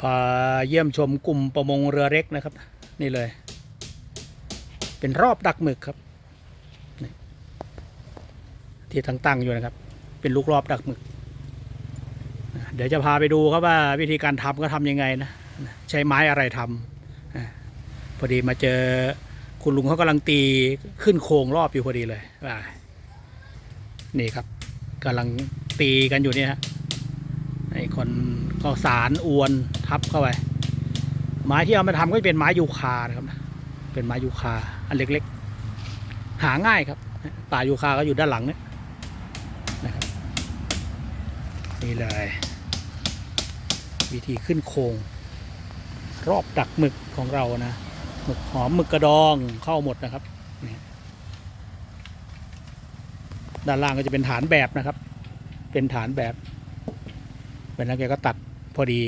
พาเยี่ยมชมกลุ่มประมงเรือเล็กนะครับ นี่เลย เป็นรอบดักหมึกครับนี่ที่ตั้งตั้งอยู่นะครับ เป็นลูกรอบดักหมึก เดี๋ยวจะพาไปดูครับว่าวิธีการทำก็ทำยังไงนะ ใช้ไม้อะไรทำพอดีมาเจอคุณลุงเขากำลังตีขึ้นโครงรอบอยู่พอดีเลยนี่ครับกำลังตีกันอยู่เนี่ยฮะ ไอ้คนก็สารอวนทับเข้าไป ไม้ที่เอามาทำก็จะเป็นไม้ยูคานะครับ เป็นไม้ยูคาอันเล็กๆ หาง่ายครับ ป่ายูคาก็อยู่ด้านหลังเนี่ยนะครับนี่เลย วิธีขึ้นโครงรอบดักหมึกของเรานะหมึกหอมหมึกกระดองเข้าหมดนะครับด้านล่างก็จะเป็นฐานแบบนะครับ เป็นฐานแบบ เป็นแล้วแกก็ตัดพอดี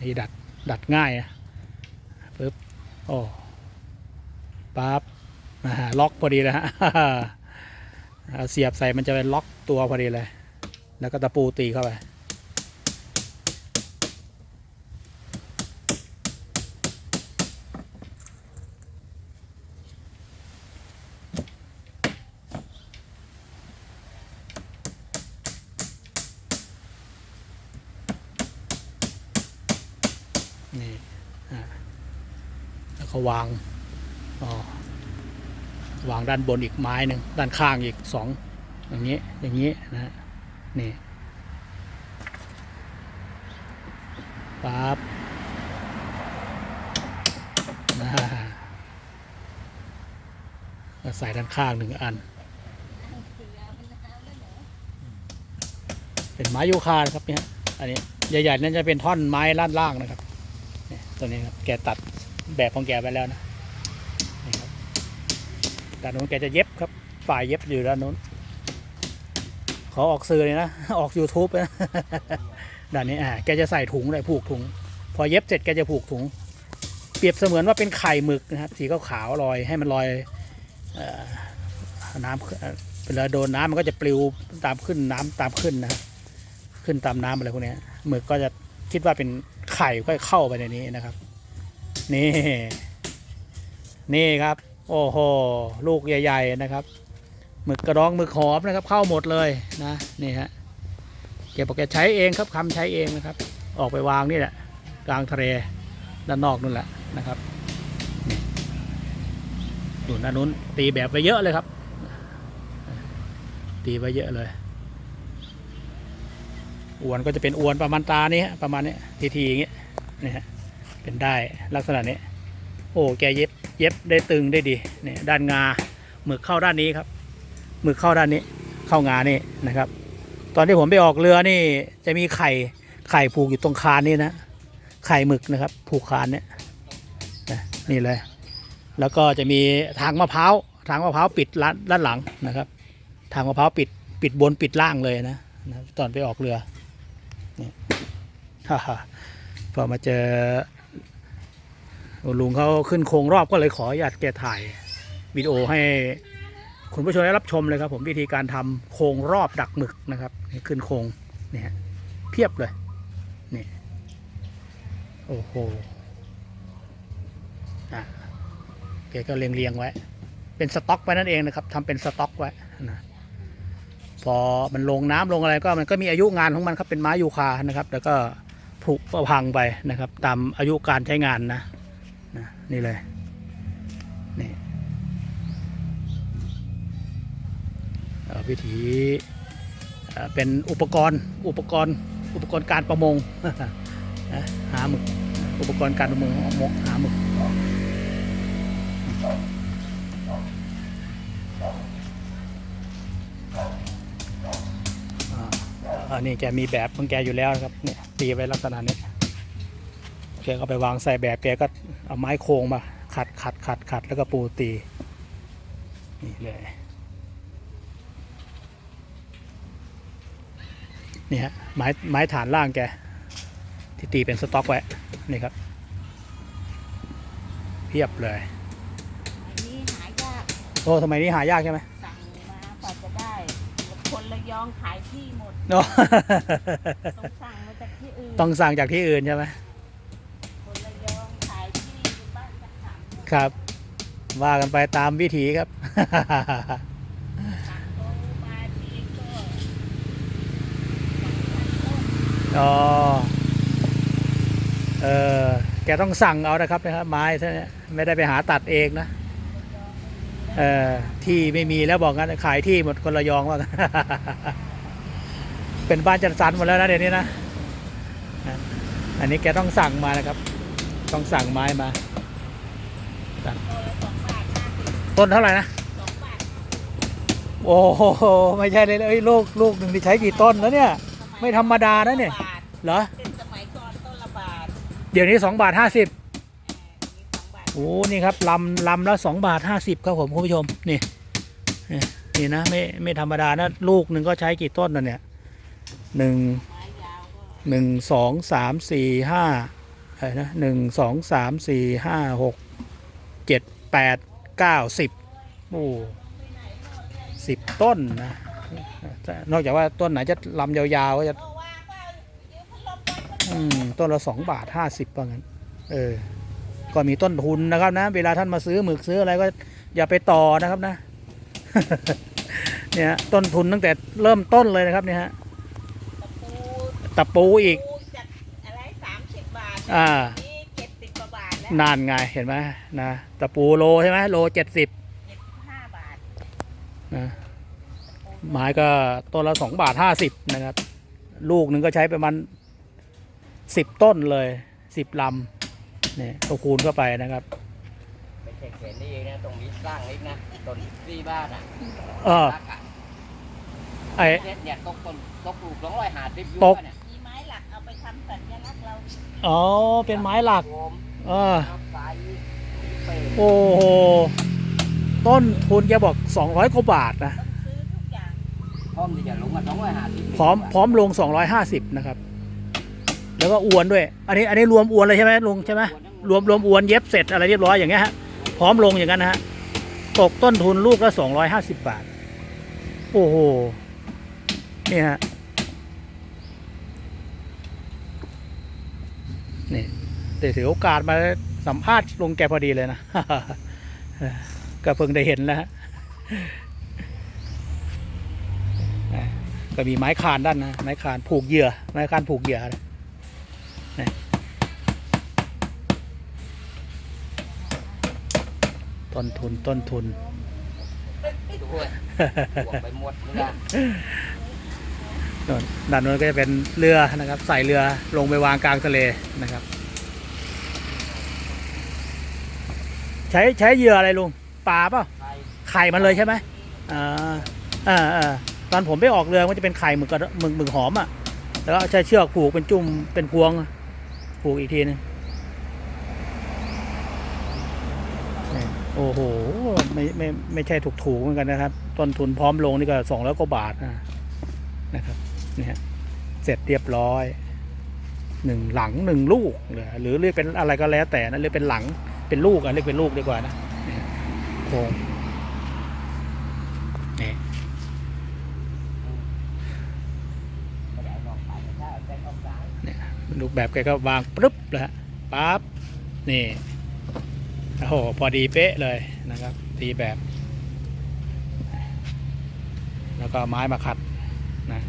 นี่ดัดดัดง่ายนะปึ๊บโอ้ปั๊บล็อกพอดีเลยฮะเสียบใส่มันจะเป็นล็อกตัวพอดีเลย แล้วก็ตะปูตีเข้าไป นี่แล้วก็วางวางด้านบนอีกไม้หนึ่งด้านข้างอีกสองอย่างนี้อย่างนี้นะนี่ปั๊บนะใส่ด้านข้างหนึ่งอัน เป็นไม้ยูคาครับเนี่ยอันนี้ใหญ่ๆนั่นจะเป็นท่อนไม้ล่านล่างนะครับ ตัวนี้ครับแกตัดแบบของแกไปแล้วนะนี่ครับด้านนู้นแกจะเย็บครับฝ่ายเย็บอยู่ด้านนู้นขอออกสื่อเลยนะ ออก YouTube นะด้านนี้อ่าแกจะใส่ถุงเลยผูกถุง พอเย็บเสร็จแกจะผูกถุง เปรียบเสมือนว่าเป็นไข่หมึกนะครับ สีขาวๆลอยให้มันลอยอน้ำเวลาโดนน้ำมันก็จะปลิวตามขึ้นน้ำตามขึ้นนะครับขึ้นตามน้ำอะไรพวกนี้หมึกก็จะคิดว่าเป็นไข่ก็เข้าไปในนี้นะครับ นี่ นี่ครับ โอ้โห ลูกใหญ่ ๆ นะครับหมึกกระดองหมึกหอมนะครับ เข้าหมดเลยนะ นี่ฮะแกบอกแกใช้เองครับคำใช้เองนะครับ ออกไปวางนี่แหละ กลางทะเลด้านนอกนู่นแหละนะครับนี่ดูด้านนู้นตีแบบไปเยอะเลยครับ ตีไปเยอะเลยอวนก็จะเป็นอวนประมาณตานี้ฮะประมาณนี้ทีทีๆอย่างเงี้ยนี่ฮะ เป็นได้ลักษณะนี้ โอ้แกเย็บเย็บได้ตึงได้ดีเนี่ยด้านงาหมึกเข้าด้านนี้ครับหมึกเข้าด้านนี้เข้างานี่นะครับ ตอนที่ผมไปออกเรือนี่จะมีไข่ไข่ผูกอยู่ตรงคานนี่นะไข่หมึกนะครับ ผูกคานเนี่ยนี่เลย แล้วก็จะมีทางมะพร้าวทางมะพร้าวปิดด้านด้านหลังนะครับ ทางมะพร้าวปิดปิดบนปิดล่างเลยนะนะตอนไปออกเรือฮ่าฮ่าพอมาเจอ ลุงเขาขึ้นโครงรอบก็เลยขออนุญาตแกถ่ายวิดีโอให้คุณผู้ชมได้รับชมเลยครับ ผมวิธีการทำโครงรอบดักหมึกนะครับนี่ขึ้นโครงเนี่ยฮะเพียบเลยนี่โอ้โหอะแกก็เรียงเรียงไว้ เป็นสต็อกไว้นั่นเองนะครับทำเป็นสต็อกไว้นะพอมันลงน้ำลงอะไรก็มันก็มีอายุงานของมันครับเป็นไม้ยูคานะครับ แล้วก็ผุพังไปนะครับ ตามอายุการใช้งานนะ นี่เลย นี่วิธีเป็นอุปกรณ์อุปกรณ์อุปกรณ์การประมงหาหมึกอุปกรณ์การประมงมกหาหมึกอันนี้แกมีแบบของแกอยู่แล้วครับเนี่ยตีไว้ลักษณะนี้ แกก็ไปวางใส่แบบแกก็เอาไม้โค้งมา ขัดขัดขัดขัดแล้วก็ปูตีนี่เลยนี่ฮะไม้ไม้ฐานล่างแก ที่ตีเป็นสต็อกไว้นี่ครับ เพียบเลยนี่หายากโอ้ทำไมนี่หายากใช่ไหมสั่งมากว่าจะได้ คนระยองขายที่หมดโอ้ต้องสั่งมาจากที่อื่นต้องสั่งจากที่อื่นใช่ไหม ครับ ว่ากันไปตามวิถีครับ อ๋อ เออแกต้องสั่งเอานะครับนะครับไม้ท่านี้ไม่ได้ไปหาตัดเองนะเออที่ไม่มีแล้วบอกงั้นขายที่หมดคนระยองว่ากันเป็นบ้านจัดสรรหมดแล้วนะเดี๋ยวนี้นะ อันนี้แกต้องสั่งมานะครับ ต้องสั่งไม้มา ต้นเท่าไหร่นะสองบาทโอ้โหไม่ใช่เลยเอ้ยลูกลูกหนึ่งที่ใช้กี่ต้นแล้วเนี่ยสยไม่ธรรมดานะเนี่ยบาทเหรอเป็นสมัยก่อนต้นละบาทเดี๋ยวนี้สองบาทห้าสิบเออมีสองบาทโอ้นี่ครับลำลำละสองบาทห้าสิบครับผมคุณผู้ชมนี่นี่นี่นะไม่ไม่ธรรมดานะลูกหนึ่งก็ใช้กี่ต้นนะเนี่ยหนึ่งไม้ยาวก็หนึ่งสองสามสี่ห้าอะไรนะหนึ่งสองสามสี่ห้าหกเจ็ดแปด เก้าสิบโอ้สิบต้นนะนอกจากว่าต้นไหนจะลำยาวๆก็จะโตวางก็ยืมพัดลมไว้ก็อืมต้นละสองบาทห้าสิบว่างั้น เออ ก็มีต้นทุนนะครับนะ เวลาท่านมาซื้อหมึกซื้ออะไรก็อย่าไปต่อนะครับนะ เนี่ยฮะต้นทุนตั้งแต่เริ่มต้นเลยนะครับเนี่ยฮะ ตะปูตะปูอีกปูจากอะไรสา นานไงเห็นไหมนะตะปูโลใช่ไหมโลเจ็ดสิบเจ็ดสิบห้าบาทนะไม้ก็ต้นละสองบาทห้าสิบนะครับ ลูกหนึ่งก็ใช้ประมาณสิบต้นเลยสิบลำเนี่ยก็คูณเข้าไปนะครับไม่ใช่เขียนนี่เองนะตรงนี้สร้างอีกนะต้นที่บ้านอะเออรักอะไอเนี่ยเนี่ยตกต้นตกปลูกสองร้อยห้าสิบยูตกเนี่ยมีไม้หลักเอาไปทำสัญลักษณ์เราอ๋อเป็นไม้หลักโอมเออน้ำใสเปรย์โอ้โห ต้นทุนแกบอก200กว่าบาทนะต้องซื้อทุกอย่างพร้อมที่จะลงมาสองร้อยห้าสิบพร้อมพร้อมลง250นะครับ แล้วก็อวนด้วย อันนี้ อันนี้รวมอวนเลยใช่ไหมลุงใช่ไหมรวมรวมอวนเย็บเสร็จอะไรเรียบร้อยอย่างเงี้ยฮะ พร้อมลงอย่างนั้นนะฮะ ตกต้นทุนลูกละ250บาท โอ้โหนี่ฮะนี่ เดี๋ยวถือโอกาสมาสัมภาษณ์ลุงแกพอดีเลยนะ ก็เพิ่งได้เห็นแล้วฮะก็มีไม้คานด้านนะไม้คานผูกเหยื่อไม้คานผูกเหยื่อนะต้นทุนต้นทุนด้วยบวกไปหมดเหมือนกันนู่นด้านนู้นก็จะเป็นเรือนะครับ ใส่เรือลงไปวางกลางทะเลนะครับ ใช้ใช้เหยื่ออะไรลุงปลาเปล่าใครไข่มันเลยใช่ไหมอ่าอ่าอ่าตอนผมไปออกเรือมันจะเป็นไข่หมึกกระหมึกหมึกหอมอะแล้วก็ใช้เชือกผูกเป็นจุ่มเป็นพวงผูกอีกทีนึงนี่โอ้โหไม่ไม่ไม่ใช่ถูกถูกๆเหมือนกันนะครับ ต้นทุนพร้อมลงนี่ก็สองร้อยกว่าบาทนะนะครับนี่ฮะเสร็จเรียบร้อยหนึ่งหลังหนึ่งลูกหรือหรือเรียกเป็นอะไรก็แล้วแต่นะเรียกเป็นหลัง เป็นลูกอะเรียกเป็นลูกดีกว่านะนี่ฮะโครงนี่ไม่ได้เอานอกไปไม่ได้เอาแต่นอกสายเนี่ยรูปแบบแกก็วางปึ๊บเลยฮะปั๊บนี่โอ้โหพอดีเป๊ะเลยนะครับตีแบบ แล้วก็ไม้มาขัดนะ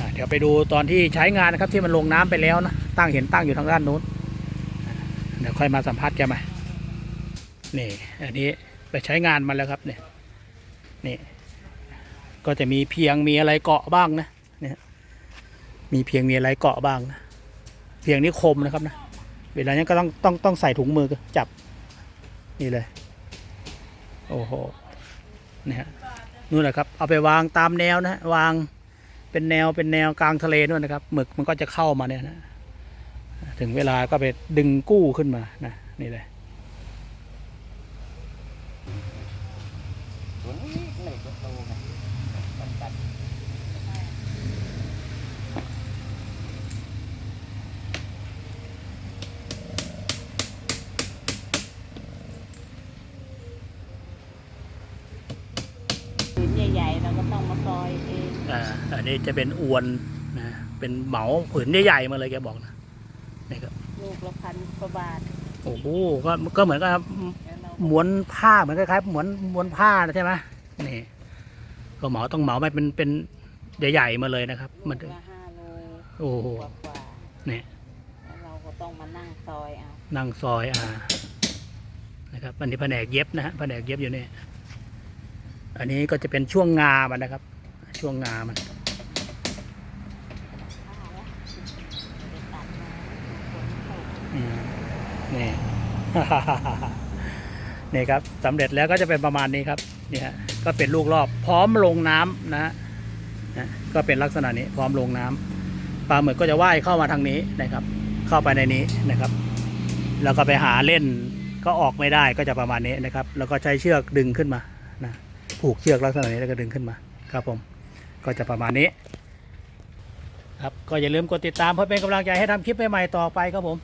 อะเดี๋ยวไปดูตอนที่ใช้งานนะครับที่มันลงน้ำไปแล้วนะตั้งเห็นตั้งอยู่ทางด้านนู้น เดี๋ยวค่อยมาสัมภาษณ์แกใหม่นี่อันนี้ไปใช้งานมันแล้วครับเนี่ยนี่ ก็จะมีเพียงมีอะไรเกาะบ้างนะเนี่ยมีเพียงมีอะไรเกาะบ้างนะเพียงนี้คมนะครับนะเวลานี้ก็ต้องต้องต้องใส่ถุงมือจับนี่เลย โอ้โหนี่ฮะนู่นแหละครับ เอาไปวางตามแนวนะ วางเป็นแนวเป็นแนวกลางทะเลนู่นนะครับหมึกมันก็จะเข้ามาเนี่ยนะ ถึงเวลาก็ไปดึงกู้ขึ้นมานะนี่เลยตัวนี้เลยตัวโตไงมันกัดผืนใหญ่ๆเราก็ต้องมาซอยเองอ่าอันนี้จะเป็นอวนนะเป็นเหมาผืนใหญ่ๆมาเลยแกบอกนะ นี่ครับลูกละพันกว่าบาทโอ้โหก็ก็เหมือนกับแล้วเราม้วนผ้าเหมือนคล้ายๆม้วนม้วนผ้านะใช่ไหมนี่ ก็เหมาต้องเหมาไปเป็นเป็นใหญ่ๆมาเลยนะครับลูมันกละห้าโลโอ้โหกว่ากว่าเนี่ยแล้วเราก็ต้องมานั่งซอยเอานั่งซอยอ่านะครับอันนี้แผนกเย็บนะฮะแผนกเย็บอยู่นี่อันนี้ก็จะเป็นช่วงงามันนะครับ ช่วงงามัน ผ้าแล้วไปตัดมาฝนตก อืม นี่ นี่ครับสำเร็จแล้วก็จะเป็นประมาณนี้ครับนี่ฮะก็เป็นลูกรอบพร้อมลงน้ำนะฮะก็เป็นลักษณะนี้พร้อมลงน้ำปลาหมึกก็จะว่ายเข้ามาทางนี้นะครับ เข้าไปในนี้นะครับ แล้วก็ไปหาเล่นก็ออกไม่ได้ก็จะประมาณนี้นะครับ แล้วก็ใช้เชือกดึงขึ้นมานะผูกเชือกลักษณะนี้แล้วก็ดึงขึ้นมาครับผมก็จะประมาณนี้ครับก็อย่าลืมกดติดตามเพื่อเป็นกำลังใจให้ทำคลิปใหม่ๆต่อไปครับผม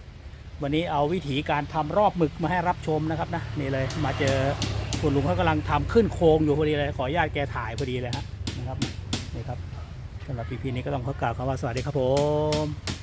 วันนี้เอาวิธีการทำรอบหมึกมาให้รับชมนะครับนะนี่เลยมาเจอคุณลุงเขากำลังทำขึ้นโครงอยู่พอดีเลยขออนุญาตแกถ่ายพอดีเลยฮะนะครับนี่ครับสำหรับพีพีนี้ก็ต้องขอกล่าวคำว่าสวัสดีครับผม